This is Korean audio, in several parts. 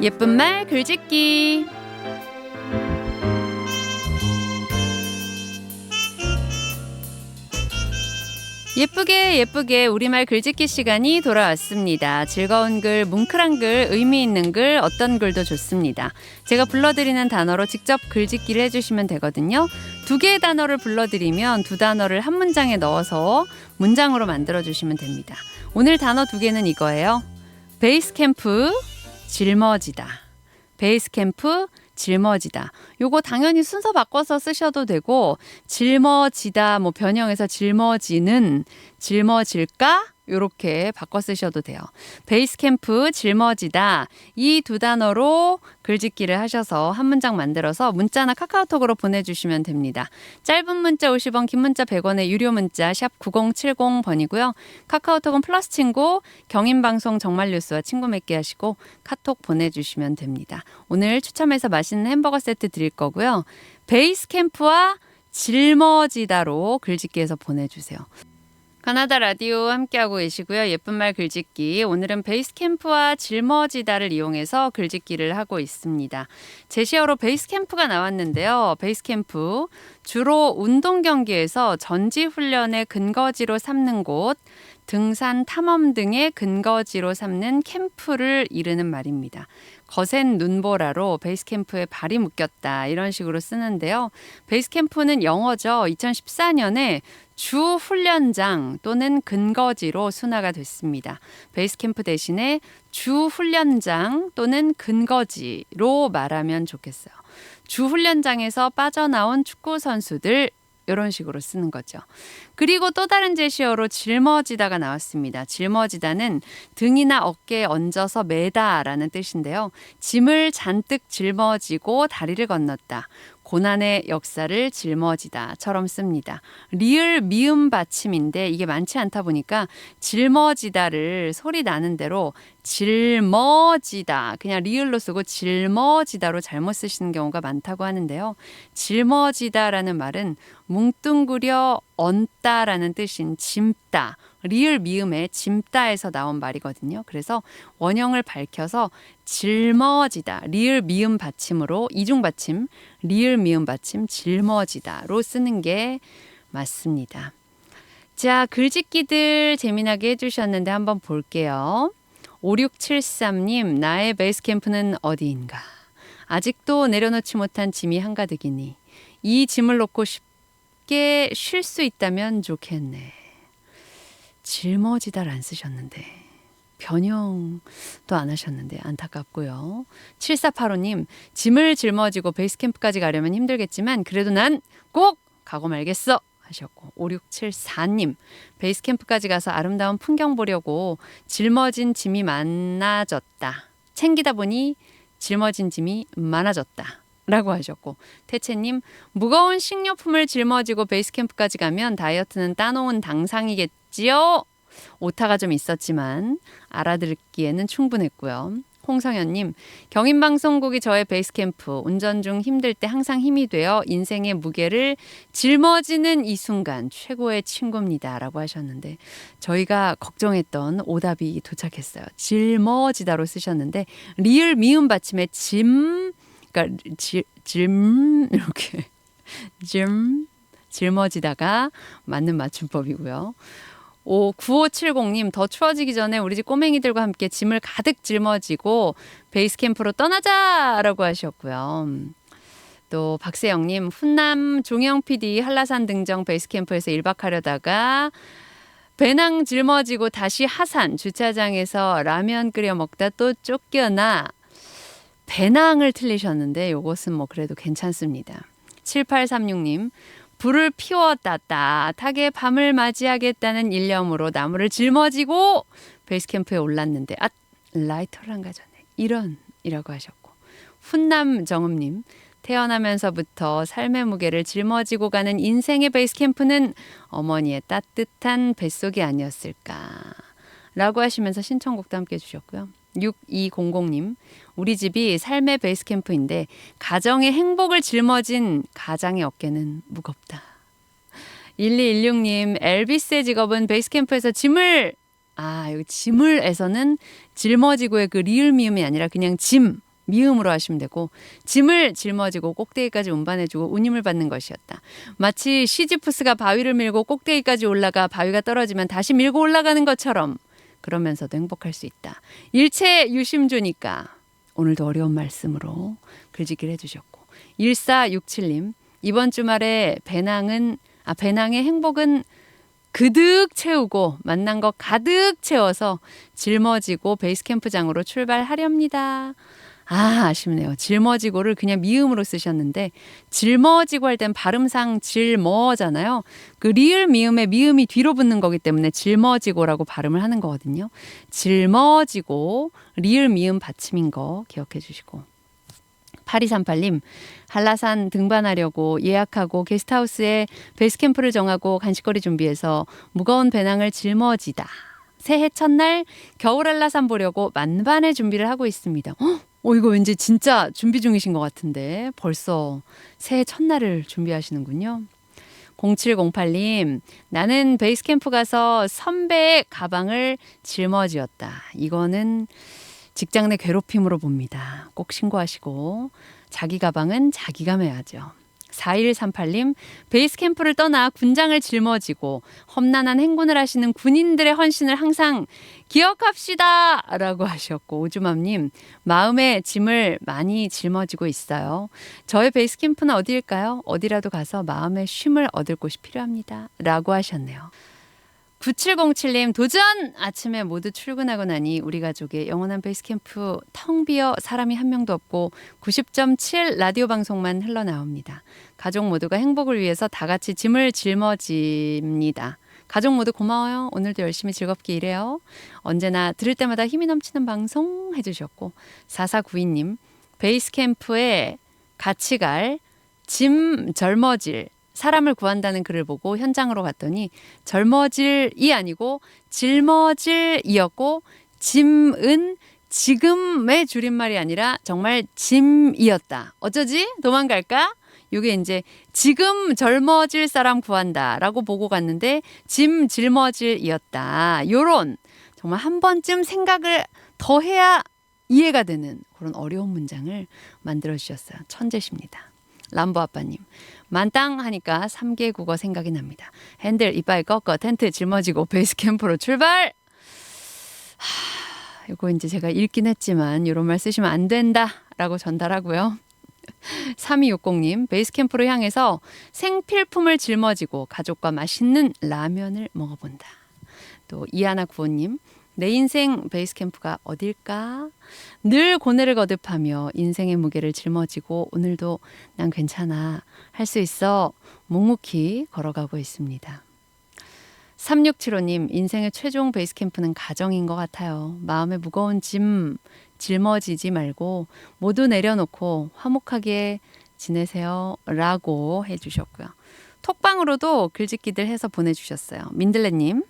예쁜 말 글짓기 예쁘게 예쁘게 우리말 글짓기 시간이 돌아왔습니다. 즐거운 글, 뭉클한 글, 의미 있는 글, 어떤 글도 좋습니다. 제가 불러드리는 단어로 직접 글짓기를 해주시면 되거든요. 두 개의 단어를 불러드리면 두 단어를 한 문장에 넣어서 문장으로 만들어주시면 됩니다. 오늘 단어 두 개는 이거예요. 베이스 캠프, 짊어지다. 베이스 캠프, 짊어지다. 요거 당연히 순서 바꿔서 쓰셔도 되고 짊어지다 뭐 변형해서 짊어지는 짊어질까 요렇게 바꿔 쓰셔도 돼요. 베이스 캠프 짊어지다 이 두 단어로 글짓기를 하셔서 한 문장 만들어서 문자나 카카오톡으로 보내주시면 됩니다. 짧은 문자 50원, 긴 문자 100원의 유료 문자 샵 9070번이고요. 카카오톡은 플러스 친구 경인방송 정말 뉴스와 친구 맺기 하시고 카톡 보내주시면 됩니다. 오늘 추첨해서 맛있는 햄버거 세트 드릴 거고요. 베이스 캠프와 짊어지다로 글짓기해서 보내주세요. 가나다 라디오 함께하고 계시고요. 예쁜 말 글짓기. 오늘은 베이스 캠프와 짊어지다를 이용해서 글짓기를 하고 있습니다. 제시어로 베이스 캠프가 나왔는데요. 베이스 캠프. 주로 운동 경기에서 전지 훈련의 근거지로 삼는 곳, 등산 탐험 등의 근거지로 삼는 캠프를 이르는 말입니다. 거센 눈보라로 베이스 캠프에 발이 묶였다 이런 식으로 쓰는데요. 베이스 캠프는 영어죠. 2014년에 주 훈련장 또는 근거지로 순화가 됐습니다. 베이스 캠프 대신에 주 훈련장 또는 근거지로 말하면 좋겠어요. 주 훈련장에서 빠져나온 축구 선수들 이런 식으로 쓰는 거죠. 그리고 또 다른 제시어로 짊어지다가 나왔습니다. 짊어지다는 등이나 어깨에 얹어서 매다라는 뜻인데요. 짐을 잔뜩 짊어지고 다리를 건넜다. 고난의 역사를 짊어지다처럼 씁니다. 리을 미음 받침인데 이게 많지 않다 보니까 짊어지다를 소리 나는 대로 짊어지다 그냥 리을로 쓰고 짊어지다로 잘못 쓰시는 경우가 많다고 하는데요. 짊어지다라는 말은 뭉뚱그려 얹다라는 뜻인 짐다. 리을 미음의 짐다에서 나온 말이거든요. 그래서 원형을 밝혀서 짊어지다. 리을 미음 받침으로 이중 받침, 리을 미음 받침 짊어지다로 쓰는 게 맞습니다. 자, 글짓기들 재미나게 해주셨는데 한번 볼게요. 5673님, 나의 베이스 캠프는 어디인가? 아직도 내려놓지 못한 짐이 한가득이니 이 짐을 놓고 쉽게 쉴 수 있다면 좋겠네. 짊어지다를 안 쓰셨는데 변형도 안 하셨는데 안타깝고요. 7485님 짐을 짊어지고 베이스캠프까지 가려면 힘들겠지만 그래도 난 꼭 가고 말겠어 하셨고 5674님 베이스캠프까지 가서 아름다운 풍경 보려고 짊어진 짐이 많아졌다. 챙기다 보니 짊어진 짐이 많아졌다. 라고 하셨고 태채님 무거운 식료품을 짊어지고 베이스캠프까지 가면 다이어트는 따놓은 당상이겠 지요 오타가 좀 있었지만 알아듣기에는 충분했고요. 홍성현님 경인방송국이 저의 베이스캠프 운전 중 힘들 때 항상 힘이 되어 인생의 무게를 짊어지는 이 순간 최고의 친구입니다. 라고 하셨는데 저희가 걱정했던 오답이 도착했어요. 짊어지다로 쓰셨는데 리을 미음 받침에 짐 그러니까 질, 질 이렇게 질 짊어지다가 맞는 맞춤법이고요. 오 9570님 더 추워지기 전에 우리 집 꼬맹이들과 함께 짐을 가득 짊어지고 베이스 캠프로 떠나자 라고 하셨고요. 또 박세영님 훈남 종영 PD 한라산 등정 베이스 캠프에서 1박 하려다가 배낭 짊어지고 다시 하산 주차장에서 라면 끓여 먹다 또 쫓겨나 배낭을 틀리셨는데 이것은 뭐 그래도 괜찮습니다. 7836님 불을 피웠다 따뜻하게 밤을 맞이하겠다는 일념으로 나무를 짊어지고 베이스캠프에 올랐는데 아 라이터를 안 가졌네 이런 이라고 하셨고 훈남 정음님 태어나면서부터 삶의 무게를 짊어지고 가는 인생의 베이스캠프는 어머니의 따뜻한 뱃속이 아니었을까 라고 하시면서 신청곡도 함께 해주셨고요 6200님 우리 집이 삶의 베이스 캠프인데 가정의 행복을 짊어진 가장의 어깨는 무겁다. 1216님 엘비스의 직업은 베이스 캠프에서 짐을 아 여기 짐을에서는 짊어지고의 그 리을 미음이 아니라 그냥 짐 미음으로 하시면 되고 짐을 짊어지고 꼭대기까지 운반해주고 운임을 받는 것이었다. 마치 시지푸스가 바위를 밀고 꼭대기까지 올라가 바위가 떨어지면 다시 밀고 올라가는 것처럼 그러면서도 행복할 수 있다. 일체 유심주니까 오늘도 어려운 말씀으로 글짓기를 해주셨고 1467님 이번 주말에 배낭은 아 배낭의 행복은 그득 채우고 만난 거 가득 채워서 짊어지고 베이스 캠프장으로 출발하렵니다. 아, 아쉽네요. 짊어지고를 그냥 미음으로 쓰셨는데 짊어지고 할 땐 발음상 짊어잖아요. 그 리을 미음에 미음이 뒤로 붙는 거기 때문에 짊어지고라고 발음을 하는 거거든요. 짊어지고 리을 미음 받침인 거 기억해 주시고 8238님, 한라산 등반하려고 예약하고 게스트하우스에 베이스캠프를 정하고 간식거리 준비해서 무거운 배낭을 짊어지다. 새해 첫날 겨울 한라산 보려고 만반의 준비를 하고 있습니다. 헉, 어, 이거 왠지 진짜 준비 중이신 것 같은데 벌써 새해 첫날을 준비하시는군요. 0708님, 나는 베이스캠프 가서 선배의 가방을 짊어지었다. 이거는 직장 내 괴롭힘으로 봅니다. 꼭 신고하시고 자기 가방은 자기가 매야죠. 4138님, 베이스 캠프를 떠나 군장을 짊어지고 험난한 행군을 하시는 군인들의 헌신을 항상 기억합시다! 라고 하셨고, 오주맘님, 마음의 짐을 많이 짊어지고 있어요. 저의 베이스 캠프는 어디일까요? 어디라도 가서 마음의 쉼을 얻을 곳이 필요합니다. 라고 하셨네요. 9707님 도전! 아침에 모두 출근하고 나니 우리 가족의 영원한 베이스캠프 텅 비어 사람이 한 명도 없고 90.7 라디오 방송만 흘러나옵니다. 가족 모두가 행복을 위해서 다 같이 짐을 짊어집니다. 가족 모두 고마워요. 오늘도 열심히 즐겁게 일해요. 언제나 들을 때마다 힘이 넘치는 방송 해주셨고 4492님 베이스캠프에 같이 갈 짐 젊어질 사람을 구한다는 글을 보고 현장으로 갔더니 젊어질이 아니고 짊어질이었고 짐은 지금의 줄임말이 아니라 정말 짐이었다. 어쩌지? 도망갈까? 이게 이제 지금 젊어질 사람 구한다라고 보고 갔는데 짐 짊어질이었다. 요런 정말 한 번쯤 생각을 더 해야 이해가 되는 그런 어려운 문장을 만들어 주셨어요. 천재십니다. 람보 아빠님. 만땅 하니까 3개 국어 생각이 납니다. 핸들 이빨 꺾어 텐트 짊어지고 베이스 캠프로 출발! 하, 이거 이제 제가 읽긴 했지만 이런 말 쓰시면 안 된다라고 전달하고요. 3260님, 베이스 캠프로 향해서 생필품을 짊어지고 가족과 맛있는 라면을 먹어본다. 또 이하나 구호님, 내 인생 베이스 캠프가 어딜까? 늘 고뇌를 거듭하며 인생의 무게를 짊어지고 오늘도 난 괜찮아. 할 수 있어. 묵묵히 걸어가고 있습니다. 3675님, 인생의 최종 베이스 캠프는 가정인 것 같아요. 마음에 무거운 짐 짊어지지 말고 모두 내려놓고 화목하게 지내세요. 라고 해주셨고요. 톡방으로도 글짓기들 해서 보내주셨어요. 민들레님,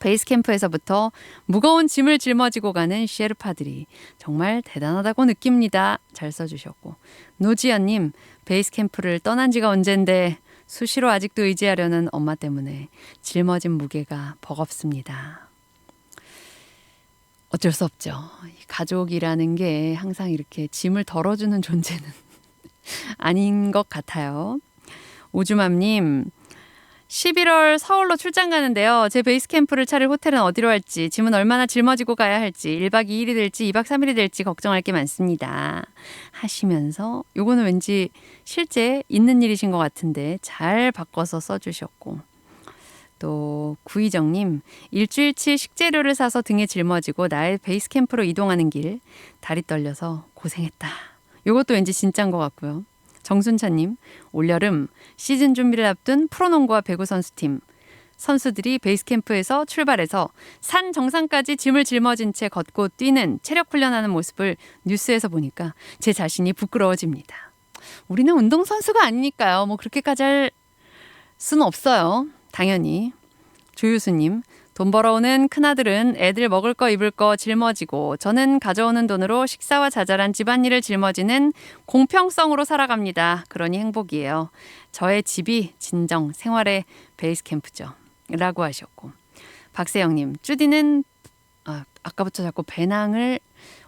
베이스 캠프에서부터 무거운 짐을 짊어지고 가는 셰르파들이 정말 대단하다고 느낍니다. 잘 써주셨고 노지연님 베이스 캠프를 떠난 지가 언젠데 수시로 아직도 의지하려는 엄마 때문에 짊어진 무게가 버겁습니다. 어쩔 수 없죠. 가족이라는 게 항상 이렇게 짐을 덜어주는 존재는 아닌 것 같아요. 오주맘님, 11월 서울로 출장 가는데요. 제 베이스 캠프를 차릴 호텔은 어디로 할지, 짐은 얼마나 짊어지고 가야 할지, 1박 2일이 될지 2박 3일이 될지 걱정할 게 많습니다. 하시면서 요거는 왠지 실제 있는 일이신 것 같은데 잘 바꿔서 써주셨고 또 구희정님 일주일치 식재료를 사서 등에 짊어지고 나의 베이스 캠프로 이동하는 길 다리 떨려서 고생했다. 요것도 왠지 진짜인 것 같고요. 정순찬님, 올여름 시즌 준비를 앞둔 프로농구와 배구 선수팀 선수들이 베이스 캠프에서 출발해서 산 정상까지 짐을 짊어진 채 걷고 뛰는 체력 훈련하는 모습을 뉴스에서 보니까 제 자신이 부끄러워집니다. 우리는 운동 선수가 아니니까요. 뭐 그렇게까지 할 수는 없어요. 당연히 조유수님 돈 벌어오는 큰아들은 애들 먹을 거 입을 거 짊어지고 저는 가져오는 돈으로 식사와 자잘한 집안일을 짊어지는 공평성으로 살아갑니다. 그러니 행복이에요. 저의 집이 진정 생활의 베이스 캠프죠. 라고 하셨고 박세영님 쭈디는 아, 아까부터 자꾸 배낭을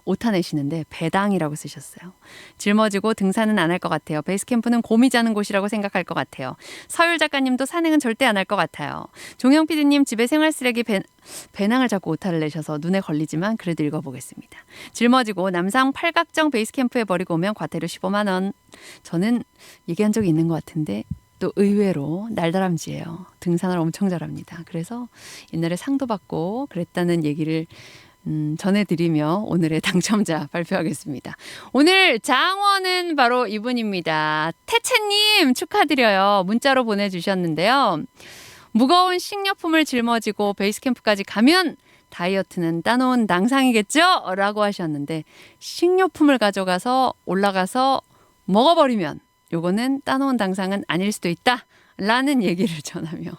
오타 내시는데 배당이라고 쓰셨어요. 짊어지고 등산은 안 할 것 같아요. 베이스캠프는 곰이 자는 곳이라고 생각할 것 같아요. 서율 작가님도 산행은 절대 안 할 것 같아요. 종영 PD님 집에 생활 쓰레기 배, 배낭을 자꾸 오타를 내셔서 눈에 걸리지만 그래도 읽어보겠습니다. 짊어지고 남상 팔각정 베이스캠프에 버리고 오면 과태료 15만 원. 저는 얘기한 적이 있는 것 같은데 또 의외로 날다람쥐예요. 등산을 엄청 잘합니다. 그래서 옛날에 상도 받고 그랬다는 얘기를 음, 전해드리며 오늘의 당첨자 발표하겠습니다. 오늘 장원은 바로 이분입니다. 태채님 축하드려요. 문자로 보내주셨는데요. 무거운 식료품을 짊어지고 베이스캠프까지 가면 다이어트는 따놓은 당상이겠죠? 라고 하셨는데 식료품을 가져가서 올라가서 먹어버리면 요거는 따놓은 당상은 아닐 수도 있다. 라는 얘기를 전하며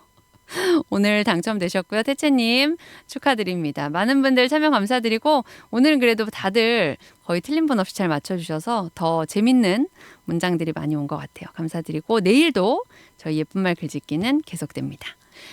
오늘 당첨되셨고요. 태채님 축하드립니다. 많은 분들 참여 감사드리고 오늘은 그래도 다들 거의 틀린 분 없이 잘 맞춰주셔서 더 재밌는 문장들이 많이 온 것 같아요. 감사드리고 내일도 저희 예쁜 말 글짓기는 계속됩니다.